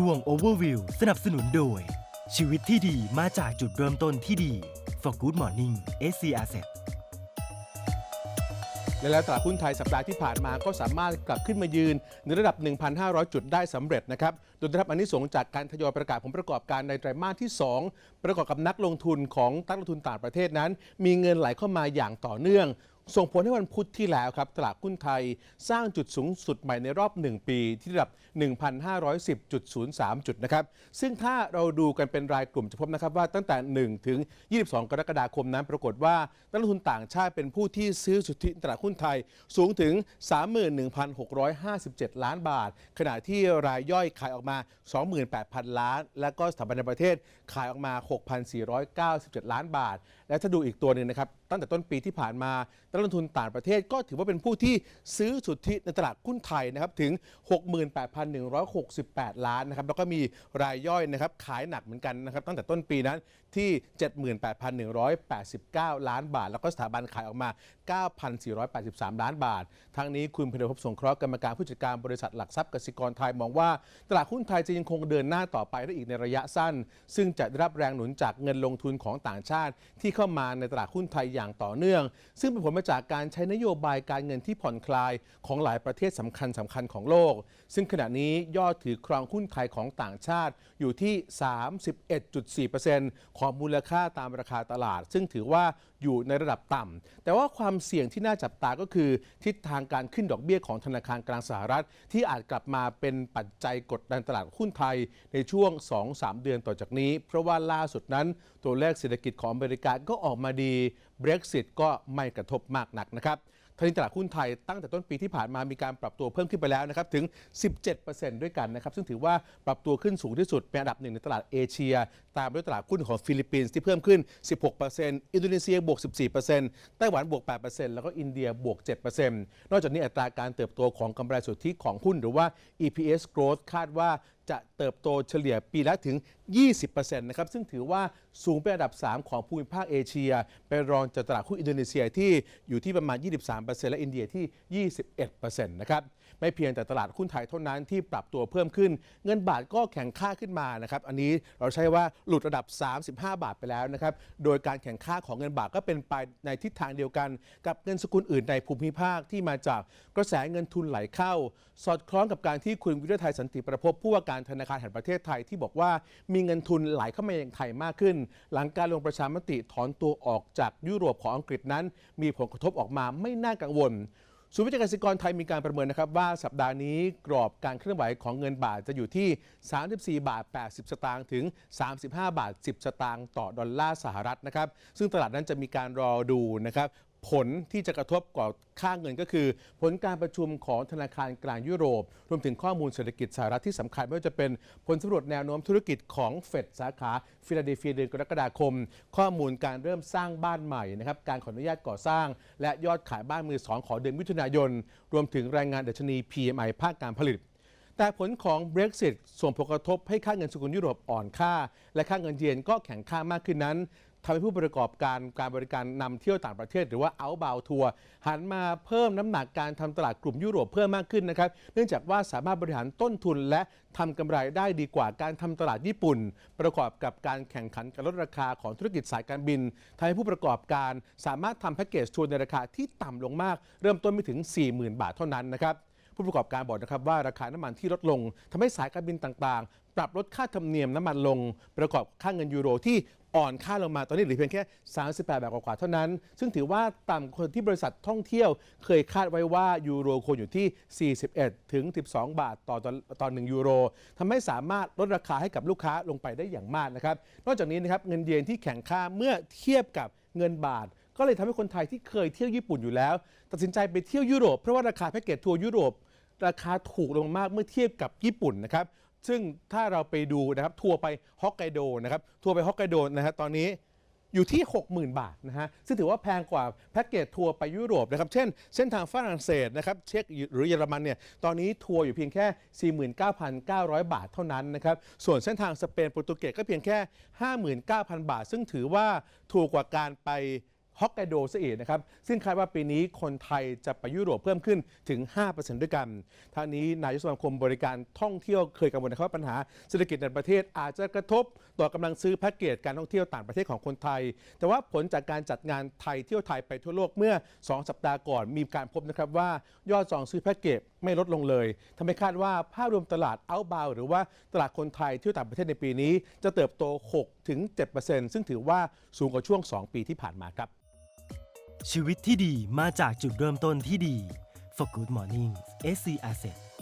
ช่วง Overview สนับสนุนโดย ชีวิตที่ดีมาจากจุดเริ่มต้นที่ดี For Good Morning SC Asset และแล้วตลาดหุ้นไทยสัปดาห์ที่ผ่านมาก็สามารถกลับขึ้นมายืน ในระดับ 1,500 จุดได้สำเร็จนะครับ โดยได้รับอันนี้สงส์จากการทยอยประกาศผลประกอบการในไตรมาสที่ 2 ประกอบกับนักลงทุนของนักลงทุนต่างประเทศนั้น มีเงินไหลเข้ามาอย่างต่อเนื่อง ส่งผลให้วันพุธที่แล้วครับ ตลาดหุ้นไทยสร้างจุดสูงสุดใหม่ในรอบ 1 ปีที่ระดับ 1,510.03 จุดนะครับ ซึ่งถ้าเราดูกันเป็นรายกลุ่มจะพบนะครับว่าตั้งแต่ 1 ถึง 22 กรกฎาคมนั้น ปรากฏว่านักลงทุนต่างชาติเป็นผู้ที่ซื้อสุทธิตลาดหุ้นไทยสูงถึง 31,657 ล้านบาท ขณะที่รายย่อยขายออกมา 28,000 ล้าน และก็สถาบันในประเทศขายออกมา 6,497 ล้านบาท และถ้าดูอีกตัวหนึ่งนะครับตั้งแต่ต้นปีที่ผ่านมานักลงทุนต่างประเทศก็ถือว่าเป็นผู้ที่ซื้อสุทธิในตลาดหุ้นไทยนะครับถึง 68,168 ล้านนะครับแล้วก็มีรายย่อยนะครับขายหนักเหมือนกันนะครับตั้งแต่ต้นปีนั้นที่ 78,189 ล้านบาท แล้วก็สถาบันขายออกมา 9,483 ล้านบาท ทั้งนี้คุณพนภพสงเคราะห์กรรมการผู้จัดการบริษัทหลักทรัพย์กสิกรไทยมองว่า ตลาดหุ้นไทยจะยังคงเดินหน้าต่อไปได้อีกในระยะสั้น ซึ่งจะได้รับแรงหนุนจากเงินลงทุนของต่างชาติ ที่เข้ามาในตลาดหุ้นไทยอย่างต่อเนื่อง ซึ่งเป็นผลมาจากการใช้นโยบายการเงินที่ผ่อนคลายของหลายประเทศสำคัญสำคัญของโลก ซึ่งขณะนี้ยอดถือครองหุ้นไทยของต่างชาติอยู่ที่ 31.4%ของมูลค่าตามราคาตลาด ซึ่งถือว่าอยู่ในระดับต่ำแต่ว่าความเสี่ยงที่น่าจับตาก็คือ ทิศทางการขึ้นดอกเบี้ยของธนาคารกลางสหรัฐ ที่อาจกลับมาเป็นปัจจัยกดดันตลาดหุ้นไทยในช่วง 2-3 เดือนต่อจากนี้ เพราะว่าล่าสุดนั้นตัวเลขเศรษฐกิจของอเมริกาก็ออกมาดี Brexit ก็ไม่กระทบมากนักนะครับทางนี้ตลาดหุ้นไทยตั้งแต่ต้นปีที่ผ่านมามีการปรับตัวเพิ่มขึ้นไปแล้วนะครับถึง 17%ด้วยกันนะครับซึ่งถือว่าปรับตัวขึ้นสูงที่สุดเป็นอันดับหนึ่งในตลาดเอเชีย ตามด้วยตลาดหุ้นของฟิลิปปินส์ที่เพิ่มขึ้น 16%อินโดนีเซียบวก 14%ไต้หวันบวก 8%แล้วก็อินเดียบวก 7%นอกจากนี้อัตราการเติบโตของกำไรสุทธิของหุ้นหรือว่า EPS growth คาดว่าจะเติบโตเฉลี่ยปีละถึง 20%นะครับ ซึ่งถือว่าสูงเป็นอันดับ 3 ของภูมิภาคเอเชีย เป็นรองจากตลาดหุ้นอินโดนีเซียที่อยู่ที่ประมาณ 23%และอินเดียที่ 21%นะครับ ไม่เพียงแต่ตลาดหุ้นไทยเท่านั้นที่ปรับตัวเพิ่มขึ้น เงินบาทก็แข็งค่าขึ้นมานะครับ อันนี้เราใช้ว่าหลุดระดับ 35 บาทไปแล้วนะครับ โดยการแข่งค่าของเงินบาทก็เป็นไปในทิศทางเดียวกัน กับเงินสกุลอื่นในภูมิภาคที่มาจากกระแสเงินทุนไหลเข้า สอดคล้องกับการที่คุณวิรไทยสันติประพบผู้ว่าการธนาคารแห่งประเทศไทยที่บอกว่ามีเงินทุนไหลเข้ามายังไทยมากขึ้น หลังการลงประชามติถอนตัวออกจากยุโรปของอังกฤษนั้น มีผลกระทบออกมาไม่น่ากังวล ศูนย์วิจัยกสิกรไทยมีการประเมินนะครับว่าสัปดาห์นี้กรอบการเคลื่อนไหวของเงินบาทจะอยู่ที่ 34 บาท 80 สตางค์ถึง 35 บาท 10 สตางค์ต่อดอลลาร์สหรัฐนะครับ ซึ่งตลาดนั้นจะมีการรอดูนะครับ ผลที่จะกระทบกับค่าเงินก็คือ ผลการประชุมของธนาคารกลางยุโรป รวมถึงข้อมูลเศรษฐกิจสหรัฐที่สำคัญไม่ว่าจะเป็นผลสำรวจแนวโน้มธุรกิจของเฟดสาขาฟิลาเดลเฟียเดือนกรกฎาคม ข้อมูลการเริ่มสร้างบ้านใหม่นะครับการขออนุญาตก่อสร้าง และยอดขายบ้านมือสองของเดือนมิถุนายน รวมถึงรายงานดัชนี PMI ภาคการผลิตแต่ผลของ Brexit ส่งผลกระทบให้ค่าเงินสกุลยุโรปอ่อนค่า และค่าเงินเยนก็แข็งค่ามากขึ้นนั้น ทำให้ผู้ประกอบการการบริการนำเที่ยวต่างประเทศ หรือว่า outbound ทัวร์หันมาเพิ่มน้ำหนักการทำตลาดกลุ่มยุโรปเพิ่มมากขึ้นนะครับ เนื่องจากว่าสามารถบริหารต้นทุนและทำกำไรได้ดีกว่าการทำตลาดญี่ปุ่น ประกอบกับการแข่งขันการลดราคาของธุรกิจสายการบินทำให้ผู้ประกอบการสามารถทำแพ็กเกจทัวร์ในราคาที่ต่ำลงมาก เริ่มต้นไม่ถึง 40,000 บาทเท่านั้นนะครับ ผู้ประกอบการบอกนะครับว่าราคาน้ำมันที่ลดลงทำให้สายการบินต่างๆ ปรับลดค่าธรรมเนียมน้ำมันลง ประกอบค่าเงินยูโรที่อ่อนค่าลงมาตอนนี้เหลือเพียงแค่ 38 บาทกว่าๆเท่านั้น ซึ่งถือว่าต่ำกว่าที่บริษัทท่องเที่ยว เคยคาดไว้ว่ายูโรควรอยู่ที่ 41 ถึง 12 บาทต่อตอนต่อ1ยูโรทำให้สามารถลดราคาให้กับลูกค้าลงไปได้อย่างมากนะครับ นอกจากนี้นะครับเงินเยนที่แข็งค่าเมื่อเทียบกับเงินบาท ก็เลยทำให้คนไทยที่เคยเที่ยวญี่ปุ่นอยู่แล้ว ตัดสินใจไปเที่ยวยุโรปเพราะว่าราคาแพ็กเกจทัวร์ยุโรป ราคาถูกลงมากเมื่อเทียบกับญี่ปุ่นนะครับ ซึ่งถ้าเราไปดูนะครับทัวร์ไปฮอกไกโดนะครับทัวร์ไปฮอกไกโดนะฮะตอนนี้อยู่ที่ 60,000 บาทนะฮะ ซึ่งถือว่าแพงกว่าแพ็กเกจทัวร์ไปยุโรปนะครับ เช่น เส้นทางฝรั่งเศสนะครับ เช็กหรือเยอรมันเนี่ย ตอนนี้ทัวร์อยู่เพียงแค่ 49,900 บาทเท่านั้นนะครับ ส่วนเส้นทางสเปนโปรตุเกสก็เพียงแค่ 59,000 บาท ซึ่งถือว่าถูกกว่าการไป ฮอกไกโดซะเองนะครับ ซึ่งคาดว่าปีนี้คนไทยจะไปยุโรปเพิ่มขึ้นถึง 5%ด้วยกันทางนี้นายกสมาคมบริการท่องเที่ยวเคยกังวลนะครับว่าปัญหาเศรษฐกิจในประเทศอาจจะกระทบ ต่อกำลังซื้อแพ็กเกจการท่องเที่ยวต่างประเทศของคนไทย แต่ว่าผลจากการจัดงานไทยเที่ยวไทยไปทั่วโลกเมื่อ 2 สัปดาห์ก่อนมีการพบนะครับว่ายอดจองซื้อแพ็กเกจไม่ลดลงเลยทำให้คาดว่าภาพรวมตลาดเอาบาวหรือว่าตลาดคนไทยเที่ยวต่างประเทศในปีนี้ จะเติบโต 6-7%ซึ่งถือว่าสูงกว่าช่วง 2 ปีที่ผ่านมาครับ ชีวิตที่ดีมาจากจุดเริ่มต้นที่ดี For Good Morning SC Asset